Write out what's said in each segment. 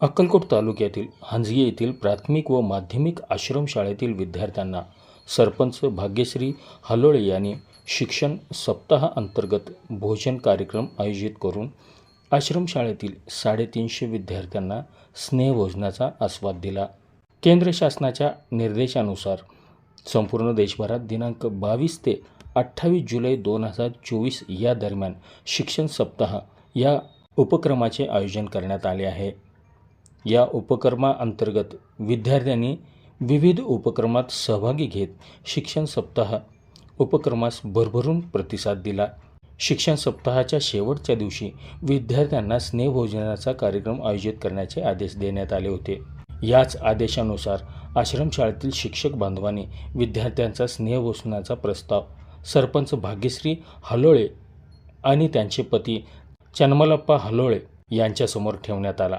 अक्कलकोट तालुक्यातील हंजगी येथील प्राथमिक व माध्यमिक आश्रमशाळेतील विद्यार्थ्यांना सरपंच भाग्यश्री हलोळे यांनी शिक्षण सप्ताह अंतर्गत भोजन कार्यक्रम आयोजित करून आश्रमशाळेतील साडेतीनशे विद्यार्थ्यांना स्नेहभोजनाचा आस्वाद दिला. केंद्र शासनाच्या निर्देशानुसार संपूर्ण देशभरात दिनांक बावीस ते अठ्ठावीस जुलै दोन हजार चोवीस या दरम्यान शिक्षण सप्ताह या उपक्रमाचे आयोजन करण्यात आले आहे. या उपक्रमाअंतर्गत विद्यार्थ्यांनी विविध उपक्रमात सहभागी घेत शिक्षण सप्ताह उपक्रमास भरभरून प्रतिसाद दिला. शिक्षण सप्ताहाच्या शेवटच्या दिवशी विद्यार्थ्यांना स्नेहभोजनाचा कार्यक्रम आयोजित करण्याचे आदेश देण्यात आले होते. याच आदेशानुसार आश्रमशाळेतील शिक्षक बांधवांनी विद्यार्थ्यांचा स्नेहभोजनाचा प्रस्ताव सरपंच भाग्यश्री हलोळे आणि त्यांचे पती चन्मलप्पा हलोळे यांच्यासमोर ठेवण्यात आला.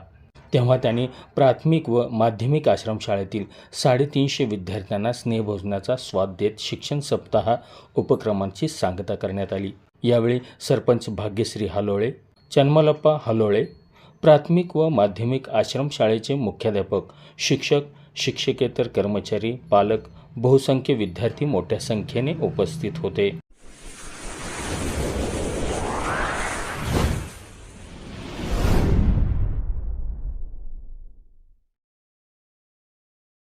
तेव्हा त्यांनी प्राथमिक व माध्यमिक आश्रमशाळेतील साडेतीनशे विद्यार्थ्यांना स्नेहभोजनाचा स्वाद देत शिक्षण सप्ताह उपक्रमांची सांगता करण्यात आली. यावेळी सरपंच भाग्यश्री हालोळे चन्मलप्पा हलोळे प्राथमिक व माध्यमिक आश्रमशाळेचे मुख्याध्यापक शिक्षक शिक्षकेतर कर्मचारी पालक बहुसंख्य विद्यार्थी मोठ्या संख्येने उपस्थित होते.